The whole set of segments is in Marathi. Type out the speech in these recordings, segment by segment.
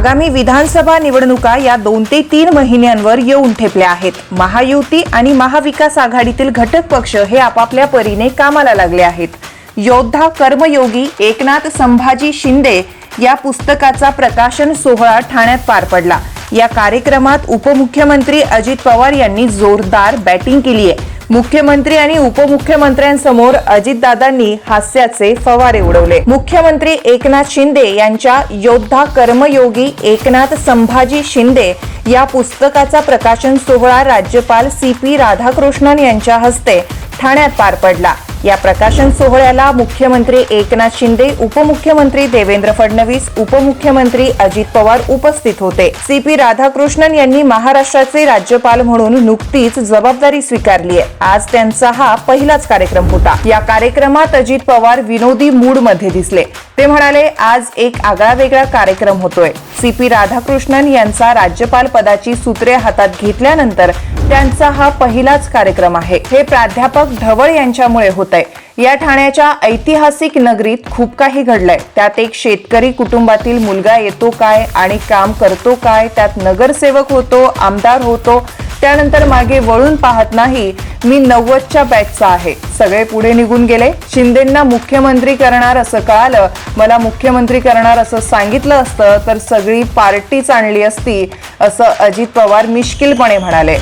आगामी विधानसभा निवडणुका या दोन ते तीन महिन्यांवर येऊन ठेपल्या आहेत. महायुती आणि महाविकास आघाडीतील घटक पक्ष हे आपापल्या परीने कामाला लागले आहेत. योद्धा कर्मयोगी एकनाथ संभाजी शिंदे या पुस्तकाचा प्रकाशन सोहळा ठाण्यात पार पडला. या कार्यक्रमात उपमुख्यमंत्री अजित पवार यांनी जोरदार बॅटिंग केली आहे मुख्यमंत्री आणि उपमुख्यमंत्र्यांसमोर अजितदादांनी हास्याचे फवारे उडवले. मुख्यमंत्री एकनाथ शिंदे यांच्या योद्धा कर्मयोगी एकनाथ संभाजी शिंदे या पुस्तकाचा प्रकाशन सोहळा राज्यपाल सी पी राधाकृष्णन यांच्या हस्ते ठाण्यात पार पडला. या प्रकाशन सोहळ्याला मुख्यमंत्री एकनाथ शिंदे उपमुख्यमंत्री देवेंद्र फडणवीस उपमुख्यमंत्री अजित पवार उपस्थित होते. सी पी राधाकृष्णन यांनी महाराष्ट्राचे राज्यपाल म्हणून नुकतीच जबाबदारी स्वीकारली आहे. आज त्यांचा हा पहिलाच कार्यक्रम होता. या कार्यक्रमात अजित पवार विनोदी मूडमध्ये दिसले. ते म्हणाले आज एक आगळा वेगळा कार्यक्रम होतोय. सी पी राधाकृष्णन यांचा राज्यपाल पदाची सूत्रे हातात घेतल्यानंतर त्यांचा हा पहिलाच कार्यक्रम आहे. हे प्राध्यापक ढवळ यांच्यामुळे होत आहे या ठाण्याच्या ऐतिहासिक नगरीत खूप काही घडलंय. त्यात एक शेतकरी कुटुंबातील मुलगा येतो काय आणि काम करतो काय त्यात नगरसेवक होतो आमदार होतो त्यानंतर मागे वळून पाहत नाही मी नव्वदच्या बॅचचा आहे. सगळे पुढे निघून गेले. शिंदेंना मुख्यमंत्री करणार असं कळालं मला मुख्यमंत्री करणार असं सांगितलं असतं तर सगळी पार्टीच आणली असती असं अजित पवार मिश्किलपणे म्हणाले.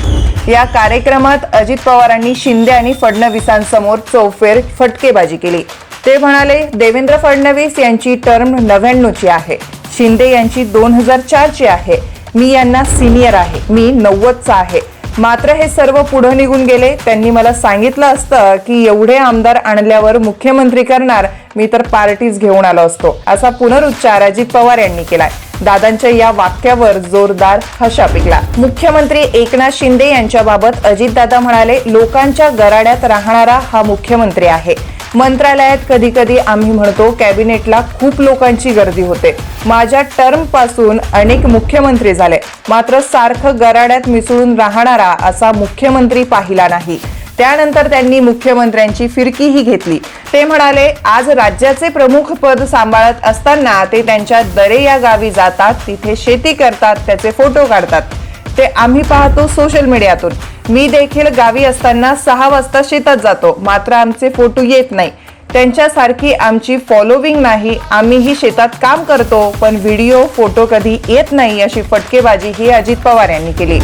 या कार्यक्रमात अजित पवारांनी शिंदे आणि फडणवीसांसमोर चौफेर फटकेबाजी केली. ते म्हणाले देवेंद्र फडणवीस यांची टर्म नव्याण्णवची आहे. शिंदे यांची दोन हजार चारची आहे. मी यांना सिनियर आहे. मी नव्वदचा आहे. मात्र हे सर्व पुढे निघून गेले. त्यांनी मला सांगितलं असतं की एवढे आमदार आणल्यावर मुख्यमंत्री करणार मी तर पार्टीज घेऊन आलो असतो. असा पुनरुच्चार अजित पवार यांनी केलाय. दादांच्या या वाक्यावर जोरदार हशा पिकला. मुख्यमंत्री एकनाथ शिंदे यांच्याबाबत अजितदादा म्हणाले लोकांच्या गराड्यात राहणारा हा मुख्यमंत्री आहे. मंत्रालयात कधी कधी आम्ही म्हणतो कॅबिनेटला खूप लोकांची गर्दी होते. माझ्या टर्मपासून अनेक मुख्यमंत्री झाले. मात्र सारखं गराड्यात मिसळून राहणारा असा मुख्यमंत्री पाहिला नाही. त्यानंतर त्यांनी मुख्यमंत्र्यांची फिरकीही घेतली. ते म्हणाले आज राज्याचे प्रमुख पद सांभाळत असताना ते त्यांच्या दरे या गावी जातात तिथे शेती करतात त्याचे फोटो काढतात. ते आम्ही पाहतो सोशल मीडियातून मी देखील गावी असताना सहा वाजता शेतात जातो. मात्र आमचे फोटो येत नाही. त्यांच्यासारखी आमची फॉलोविंग नाही. आम्हीही शेतात काम करतो पण व्हिडिओ फोटो कधी येत नाही अशी फटकेबाजी ही अजित पवार यांनी केली.